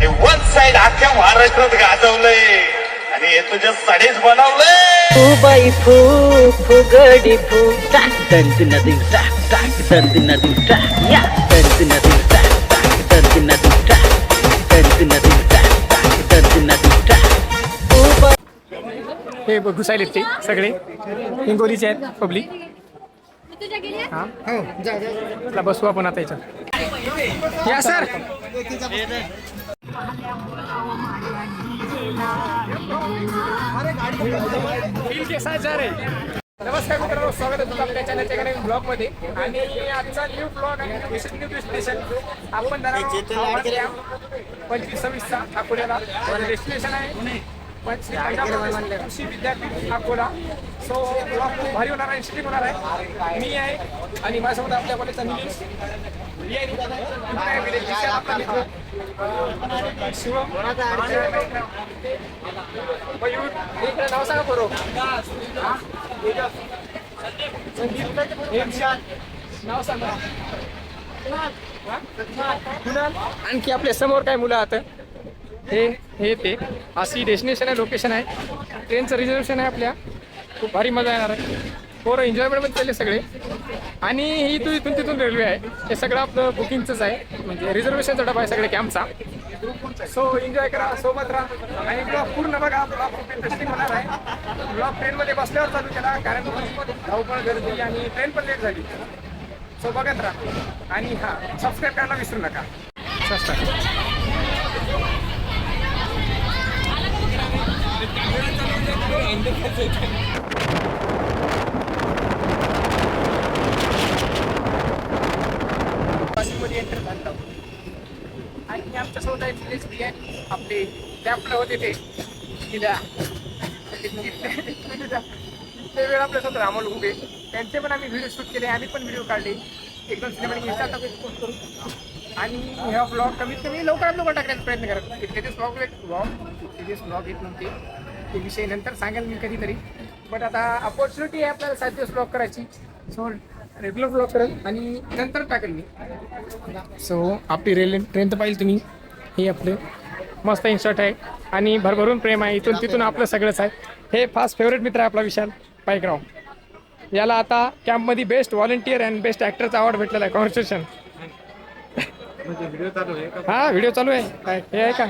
हे one side अख्ख्या महाराष्ट्रात गाजवलंय. आणि हे तुझ्या साडीच बनवलंय. फुबाई फू फुगडी फू टाक दंत नदी टाक टाक दंत नदी नदी टाक फुबाई हे ब- घुसायलेत ते सगळे. हिंगोलीचे आहेत पब्लिक. हा? चला बसू आपण आता याच्यात या सर. नमस्कार मित्रांनो स्वागत आहे तुमचं आपल्या चॅनलच्या ब्लॉगमध्ये आणि आजचा न्यू ब्लॉग आणि विशेष न्यू डेस्टिनेशन आपण पंचवीस सव्वीसचा अकोल्याला. डेस्टिनेशन आहे पण कृषी विद्यापीठ अकोला. सो ब्लॉग खूप भारी होणार आहे इन्स्टिट्यूट होणार आहे. मी आहे आणि माझ्यासोबत आपल्या कॉलेजचा निलेश. शिवम. मयूर. इकडे नाव सांगा बरो. नाव सांगा. आणखी आपल्यासमोर काय मुलं आता हे हे ते. अशी डेस्टिनेशन आहे लोकेशन आहे. ट्रेनचं रिझर्वेशन आहे आपल्या. खूप भारी मजा येणार आहे. पोरं एन्जॉयमेंटमध्ये चालले सगळे. आणि ही तू इथून तिथून रेल्वे आहे. हे सगळं आपलं बुकिंगचंच आहे. म्हणजे रिझर्वेशनचा डबा आहे सगळे कॅम्पचा सो एन्जॉय करा. सोबत राहा. आणि ब्लॉग पूर्ण बघा. ब्लॉग खूप इंटरेस्टिंग होणार आहे. ब्लॉग ट्रेनमध्ये बसल्यावर चालू केला. कारण धावपळ गर्दी आणि ट्रेन पण लेट झाली. सो बघत राहा. आणि हां सबस्क्राईब करायला विसरू नका. सबस्क्राईब कॉलेजमध्ये एंटर झालं आणि आमच्यासोबत आहे निलेश आहे आपले कॅम्पला होते ते तिला ते वेळ आपल्यासोबत रामोल उभे त्यांचे पण आम्ही व्हिडिओ शूट केले आम्ही पण व्हिडिओ काढले एकदम सिनेमॅटिक इंस्टा पोस्ट करू आणि ह्या ब्लॉग कमीत कमी लवकरात लवकर टाकण्याचा प्रयत्न करत इतके दिवस ब्लॉग ब्लॉग इतके दिवस ब्लॉग येत नव्हते. ते विषय नंतर सांगेल मी कधीतरी. बट आता अपॉर्च्युनिटी आहे आपल्याला सात दिवस ब्लॉग करायची. सो रेग्युलर ब्लॉग करेल आणि नंतर टाकेल मी. सो आपली रेल्वे ट्रेन तर पाहिजे तुम्ही. हे आपलं. मस्त इन्शॉट आहे. आणि भरभरून प्रेम आहे. इथून तिथून आपलं सगळंच आहे. हे फास्ट फेवरेट मित्र आहे आपला विशाल पायकराव. याला आता कॅम्पमध्ये बेस्ट व्हॉलेंटियर अँड बेस्ट ॲक्टरचा अवॉर्ड भेटलेला आहे. कॉन्व्हर्सेशन हा व्हिडिओ चालू आहे. काय? हे आहे का?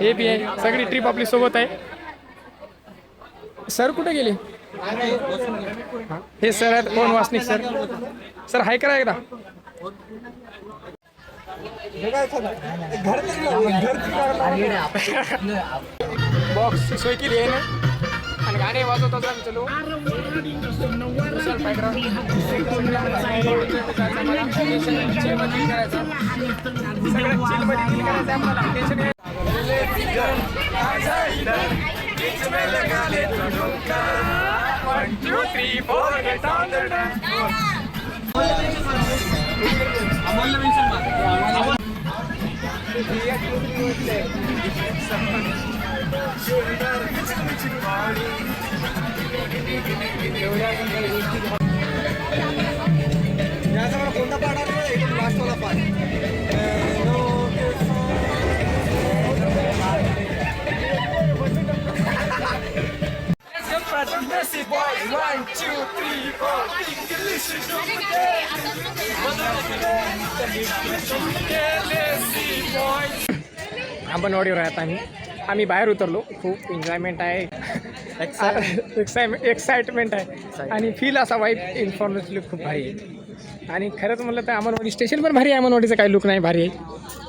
हे बी आहे. सगळी ट्रिप आपली सोबत आहे. सर कुठे गेले? हा, हे सर आहेत कोण वासनिक सर? सर हाय करा एकदा. बॉक्स सोय केली आहे ना आणि गाणे वाजवत असं आम्ही चलो विशाल करायचं. सगळं करायचं आहे One, two, three, four, get on the dance floor. Amal mention Amal కొండ పాడాలి లాస్ట్ వల్ల పాడు अंबनवाडीवर आहे आता आम्ही. आम्ही बाहेर उतरलो. खूप एन्जॉयमेंट आहे. एक्साइटमेंट एक्साइटमेंट आहे. आणि फील असा वाईट इन्फॉर्मेशन खूप भारी आहे. आणि खरंच म्हणलं तर अंबनवाडी स्टेशन पण भारी आहे. अंबनवाडीचं काही लुक नाही भारी आहे.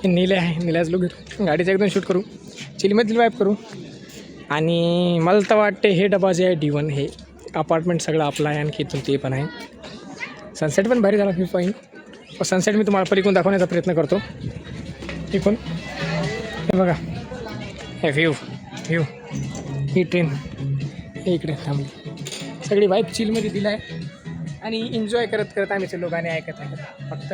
हे नीले आहे. निल्याच लुक घेतो गाडीचं एकदम शूट करू. चिलीमधील वाईप करू. आणि मला तर वाटते हे डबा जे आहे डी वन हे अपार्टमेंट सगळं आपलं आहे. आणखी इथून ते पण आहे. सनसेट पण भारी झाला मी पॉईंट सनसेट मी तुम्हाला पलीकडून दाखवण्याचा प्रयत्न करतो. इकडून हे बघा. हे व्ह्यू व्ह्यू ही ट्रेन हे इकडे थांबली. सगळी वाईफ चिलमध्ये दिला आहे. आणि एन्जॉय करत करत आम्ही चलो गाणे ऐकत ऐकत फक्त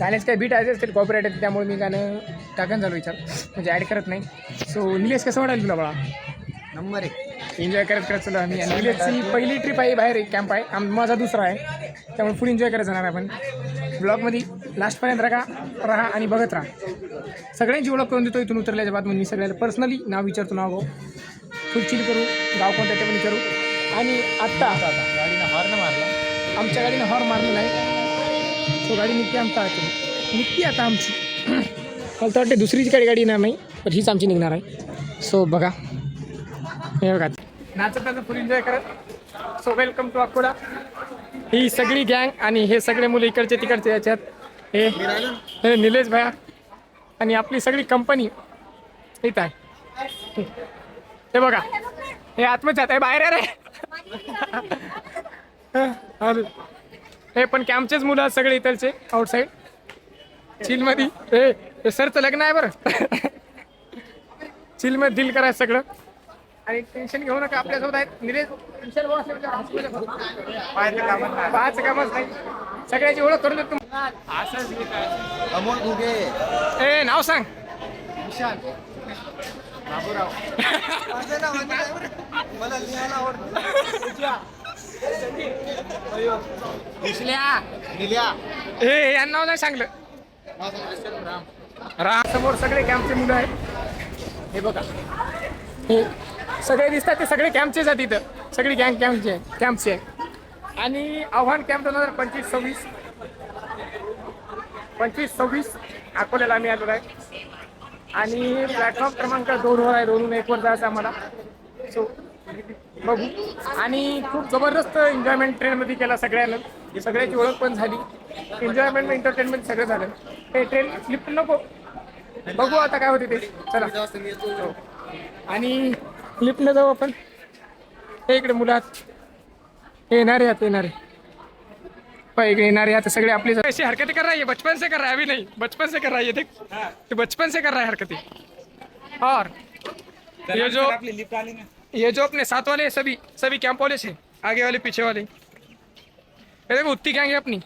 गाण्याचं काय बीट आहे असतील कॉपीराईट आहे त्यामुळे मी गाणं टाकन झालो विचार. म्हणजे ॲड करत नाही. सो निलेश कसं वाटायला तुला बाळा? नंबर एक. एन्जॉय करत करत चलो आम्ही. आणि निलेशची पहिली ट्रिप आहे बाहेर एक कॅम्प आहे. आम माझा दुसरा आहे. त्यामुळे फुल एन्जॉय करत जाणार आपण. ब्लॉगमध्ये लास्टपर्यंत राहा राहा आणि बघत राहा. सगळ्यांची ओळख करून देतो. इथून उतरल्याच्या बाद मी सगळ्याला पर्सनली नाव विचारतो नाव भाऊ फुल चिल करू. गाव कोणतं ते पण विचारू. आणि आत्ता गाडीनं हॉर्न मारला. आमच्या गाडीनं हॉर मारलेला आहे. सो गाडी निघते आमचा निघते आता आमची. मला तर वाटते दुसरीच गाडी गाडी येणार नाही पण हीच आमची निघणार आहे. सो बघा. हे बघा. नाचत नाचत फुल एन्जॉय करत. सो वेलकम टू अकोला ही सगळी गँग आणि हे सगळे मुलं इकडचे तिकडचे याच्यात. हे हे निलेश भया. आणि आपली सगळी कंपनी इथं आहे. हे बघा. हे आत्मच्यात आहे. बाहेर आहे रे. हे पण कॅम्पचेच मुलं आहेत सगळे इथलचे आउटसाईड चिलमध्ये. हे हे सरचं लग्न आहे बरं. चिलमध्ये दिल करायचं सगळं. आणि टेन्शन घेऊ नका आपल्यासोबत आहेत. निलेश पाहायचं कामच नाही. सगळ्याची ओळख करून देतो. असंच आहे. अमोल घुगे. ए नाव सांग. विशाल. बाबूराव. मला लिहायला विसल्या निल्या. हे हे यांना नाव नाही सांगलं. राम. समोर सगळे कॅम्पचे मुलं आहेत. हे बघा. हे सगळे दिसतात ते सगळे कॅम्पचेच आहेत इथं. सगळी गँग कॅम्पचे आहे कॅम्पचे आहे आणि आव्हान कॅम्प दोन हजार पंचवीस सव्वीस. पंचवीस सव्वीस अकोल्याला आम्ही आलेलो आहे. आणि प्लॅटफॉर्म क्रमांक दोनवर आहे दोनहून एकवर जायचं आम्हाला. सो बघू. आणि खूप जबरदस्त एन्जॉयमेंट ट्रेनमध्ये केला सगळ्यांना. सगळ्याची ओळख पण झाली. एन्जॉयमेंट एंटरटेनमेंट सगळं झालं. हे ट्रेन लिफ्ट नको. बघू आता काय होते ते. चला. हो. आणि लिफ्टनं जाऊ आपण. हे इकडे मुलं येणारे आहेत येणारे पण येणारे आहेत सगळे आपली ऐसी हरकतें कर रहा है ये बचपन से कर रहा है अभी नहीं बचपन से कर रहा है ये देख तो बचपन से कर रहा है हरकतें। और ये जो ये जो अपने साथ वाले सभी सभी कैंप वाले से आगे वाले पीछे वाले। ये देखो उतनी गैंग है अपनी?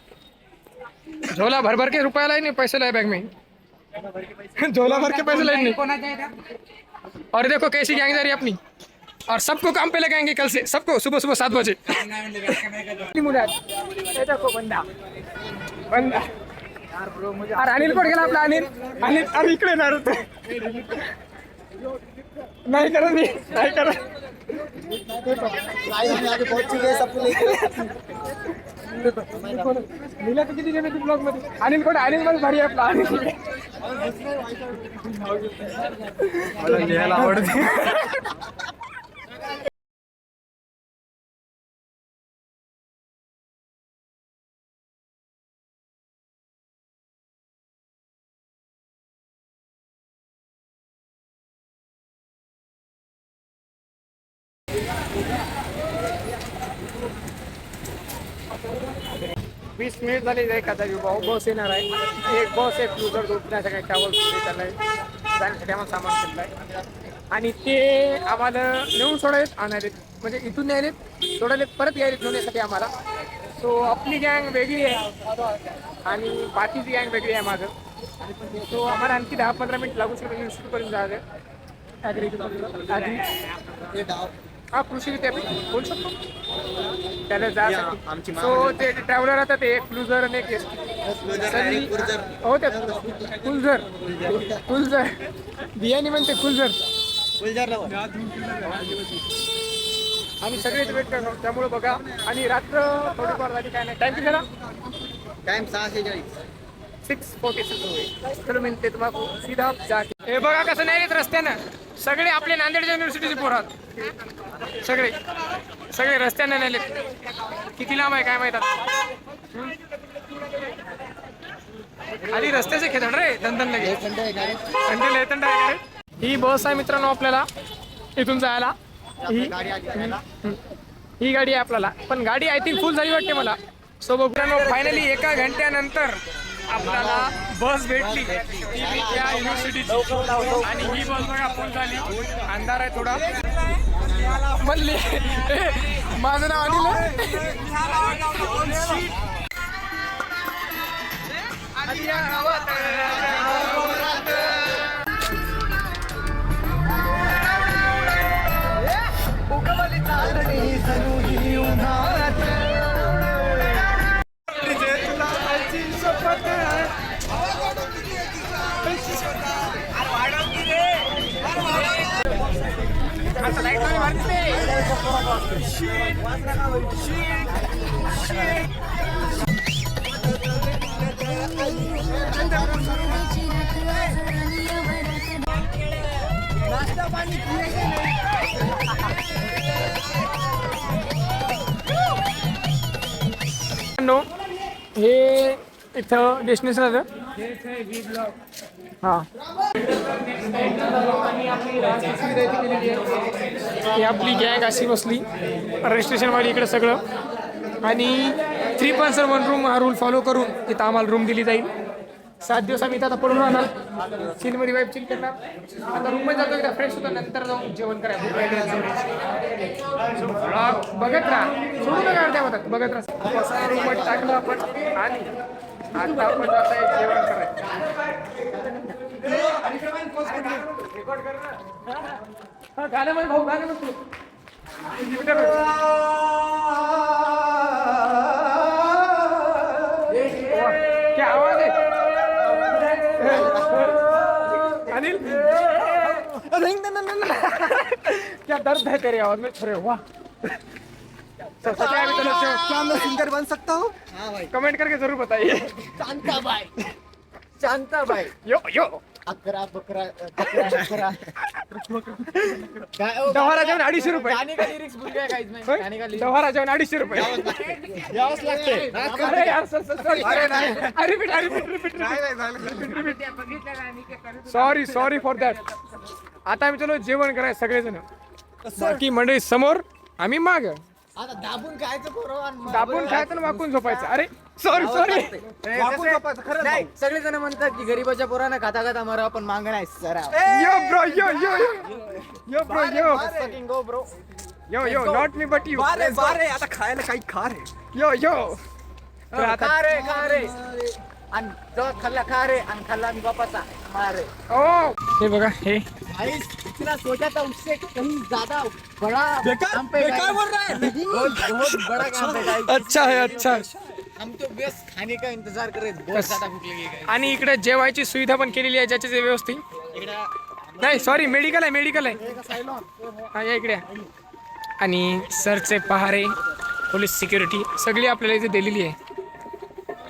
झोला भर भर के रुपया लाए नहीं पैसे लाए बैग में? झोला भर के पैसे लाए नहीं। और देखो कैसी गैंग जा रही अपनी। और सबको काम पे लगाएँगे कल से। सबको, सुबह सुबह सात बजे। अनिल कोण गेला आपला अनिल अनिल, अरे इकडे येणार होते नाही करत मी नाही करत अनिल अनिल पण भारी आपला अनिल मला आवडते मिनिट झाले एखादा भाऊ बस येणार आहे. एक बस आहे क्लुझर झोपण्याचं काही ट्रॅव्हल आहे जाण्यासाठी आम्हाला सामान घेतलं आहे आणि ते आम्हाला नेऊन सोडायचे आणायलेत. म्हणजे इथून न्यायलेत सोडायलेत परत यायलेत नेण्यासाठी आम्हाला. सो आपली गँग वेगळी आहे. आणि बाकीची गँग वेगळी आहे माझं सो आम्हाला आणखी दहा पंधरा मिनिट लागू शकतो करून जायचं ॲग्री ॲग्री हा कृषी विद्यापीठ. बोलू शकतो? त्याला जायसाठी मागणी. सो ते ट्रॅव्हलर राहतात एक क्लुझर आणि एक एस हो त्या कुलझर कुलझर बियाणी म्हणते कुलझर आम्ही सगळेच वेट करतो. त्यामुळे बघा. आणि रात्र थोडीफार झाली काय नाही. टाइम किती झाला? टाइम सहाशे चाळीस सिक्स फोर्टी सिक्स चलो मिळते तुम्हाला सीधा जाके हे बघा कसं नाही येत रस्त्यानं. सगळे आपले नांदेड युनिव्हर्सिटीचे पोरात सगळे. सगळे रस्त्यानं नेले. किती लांब आहे काय माहीत आधी रस्त्याचे खेळ रे दंदन लगे. थंडी लय थंड आहे ही बस आहे मित्रांनो आपल्याला. इथून जायला. ही. ही गाडी आहे आपल्याला. पण गाडी आय थिंक फुल झाली वाटते मला. सो बघूया फायनली एका घंट्यानंतर आपल्याला बस भेटली. ती बी त्या युनिव्हर्सिटीची आणि ही बस बघा फुल झाली. अंधार आहे थोडा. म्हणली माझं नाव अनिल आहे. हे इथं डेस्टिनेशन आहे. हां. ही आपली गॅग अशी बसली. रजिस्ट्रेशनवाली इकडे सगळं. आणि थ्री पॉईंट वन रूम हा रूल फॉलो करून तिथं आम्हाला रूम दिली जाईल. सात दिवस आम्ही आता पडून राहणार. चिलमध्ये वाईफ चिल करणार. आता रूममध्ये जातो एकदा फ्रेश होतो नंतर जाऊन जेवण करायचं. बघत राहा. सोडू नका अर्ध्या बघत राहा. रूममध्ये टाकलं आपण. आणि आता आपण जात आहे जेवण करायचं हा गाणं म्हण भाऊ गाणं म्हण तू. क्या आवाज है अनिल? क्या दर्द है तेरे आवाज में? अरे वाह. सब्सक्राइब करो क्या मैं सिंगर बन सकता हूँ. हाँ भाई. कमेंट करके जरूर बताइए. शांता भाई शांता भाई यो यो. अकरा बकरा बकरा बकरा. काय- ओ, डव्हारा जेवण अडीचशे रुपये. गाने का लिरिक्स भूल गया गाइस मैं होय? गाने का lyrics? डव्हारा जेवण अडीचशे रुपये. यावंच लागते. अरे यार sir sir sorry repeat repeat repeat sorry sorry. For that आता आम्ही चलो जेवण करायचं सगळेजण. बाकी मंडळी समोर आम्ही माग. आता दाबून खायचं पोरं दाबून खायचं आणि वाकून झोपायचं. अरे सॉरी सॉरी नाही सगळे जण म्हणतात की गरीबाच्या पोरांना खाता खाता मरा आपण मागणं आहे सरा yo bro yo yo yo yo bro yo go bro yo yo not me but you बारे आता खायला काही खा रे. यो यो खा रे खा रे. आणि जो खाल्ला खा रे आणि खाल्ला आणि बापाचा मारे ओ हे बघा हे भाई इतना सोचा था उससे कहीं ज्यादा बड़ा काम पे बेकार बोल रहा है. बहुत बहुत बड़ा काम पे guys. अच्छा है अच्छा. हम तो बस खाने का इंतजार कर रहे हैं बहुत ज्यादा भूख लगी है आणि इकडे जेवायची सुविधा पण केलेली आहे ज्याच्या जे व्यवस्थित नाही सॉरी मेडिकल आहे मेडिकल आहे. हा या इकडे या. आणि सरचे पहारे पोलीस सिक्युरिटी सगळी आपल्याला इथे दिलेली आहे.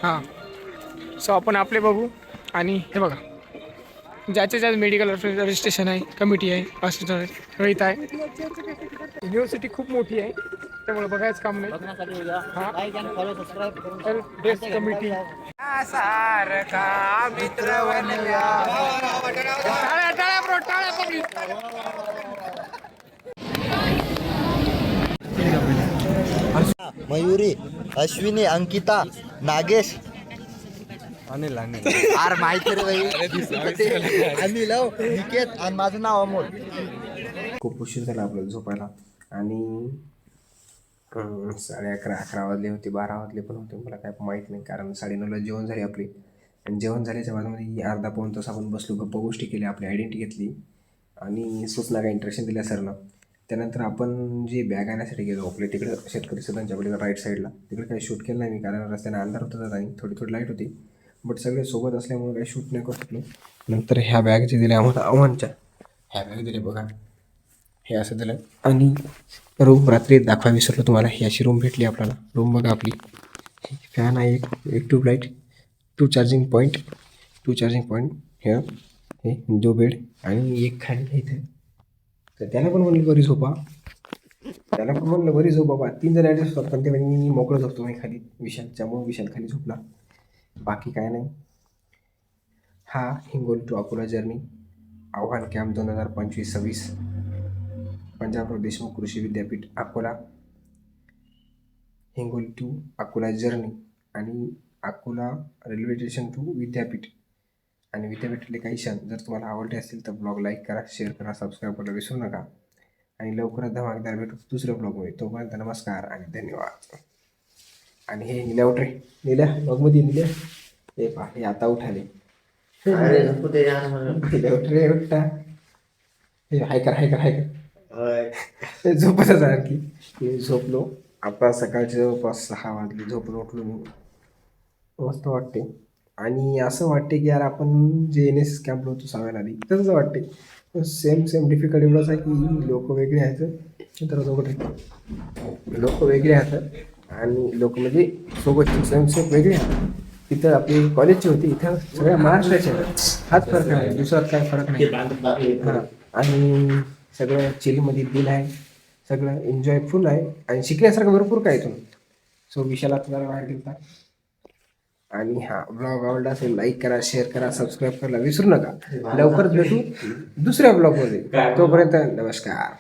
हां. सो आपण आपले बघू आणि हे बघा. ज्याचे ज्या मेडिकल रजिस्ट्रेशन आहे कमिटी आहे हॉस्पिटल आहे आहे. युनिव्हर्सिटी खूप मोठी आहे त्यामुळे बघायचं काम नाही. कमिटी सारखा मित्र मयुरी अश्विनी अंकिता नागेश अनिल अनिल आर माहिती रे भाई अनिल हो, निकेत आणि माझं नाव अमोल. खूप उशीर झाला आपल्याला झोपायला. आणि अं, साडे अकरा अकरा वाजले होते बारा वाजले पण होते. मला काय माहीत नाही कारण साडेनऊला जेवण झाले आपले. आणि जेवण झाल्याच्या बाजूमध्ये अर्धा पाऊन तास आपण बसलो गप्पा गोष्टी केल्या आपली आयडेंटिटी घेतली. आणि सूचना काय इंट्रक्शन दिल्या सरनं. त्यानंतर आपण जे बॅग आणण्यासाठी गेलो आपल्या तिकडं शेतकरी सदनच्या पलीकडे राईट साईडला तिकडे काही शूट केलं नाही मी कारण रस्त्याने अंधार होता आणि थोडी थोडी लाइट होती. बट सगळे सोबत असल्यामुळे काही शूट नाही करू शकलो नंतर ह्या बॅग जे दिल्या आम्हाला आव्हानच्या ह्या बॅग दिले बघा. हे असं दिलं. आणि रूम रात्री दाखवा विसरलो तुम्हाला. ही अशी रूम भेटली आपल्याला. रूम बघा आपली. फॅन आहे एक एक tubelight two charging point two charging point हे हे दो बेड आणि एक खाली इथे. तर त्याला पण म्हणलं बरी झोपा. त्याला पण म्हणलं बरी झोप बाबा. तीन जण ॲडजस्ट होतात पण ते म्हणजे मी मोकळं झोपतो मी खाली. विशाल त्यामुळे विशाल खाली झोपला. बाकी काय नाही. हा हिंगोली टू अकोला जर्नी आव्हान कॅम्प दोन हजार पंचवीस सव्वीस पंजाब देशमुख कृषी विद्यापीठ अकोला. हिंगोली टू अकोला जर्नी आणि अकोला रेल्वे स्टेशन टू विद्यापीठ. आणि विद्यापीठातले काही क्षण जर तुम्हाला आवडले असतील तर ब्लॉग लाईक करा शेअर करा सबस्क्राईब करायला विसरू नका. आणि लवकरच धमाकदार भेटू दुसऱ्या ब्लॉगमध्ये तोपर्यंत नमस्कार आणि धन्यवाद. आणि हे निल्या उठ रे. निल्या ब्लॉगमध्ये निल्या हे पहा हे आता उठाले. निल्या उठ रे उठता हे हाय कर हाय कर हाय कर. झोपतच आणखी. मी झोपलो. आता सकाळचे जवळपास सहा वाजले झोपून उठलो मी. मस्त वाटते. आणि असं वाटते की यार आपण जे एन एस एस कॅम्पला होतो सांगायला आधी तसंच वाटते. सेम सेम डिफिकल्ट एवढंच आहे की लोक वेगळे आहेत. तर लोक वेगळे आहेत. आणि लोक म्हणजे सोबतचे स्वयंसेवक वेगळे आहेत. तिथं आपली कॉलेजची होती इथं सगळ्या महाराष्ट्राचे हाच फरक आहे. दुसरा काय फरक नाही. हां. आणि सगळं चिलीमध्ये दिल आहे. सगळं एन्जॉय फुल आहे. आणि शिकण्यासारखं भरपूर काय इथून. सो विशाला तुम्हाला बाहेर गेलता आणि हा ब्लॉग आवडला असेल लाईक करा शेअर करा सबस्क्राईब करायला विसरू नका. लवकरच भेटू दुसऱ्या ब्लॉगमध्ये तोपर्यंत नमस्कार.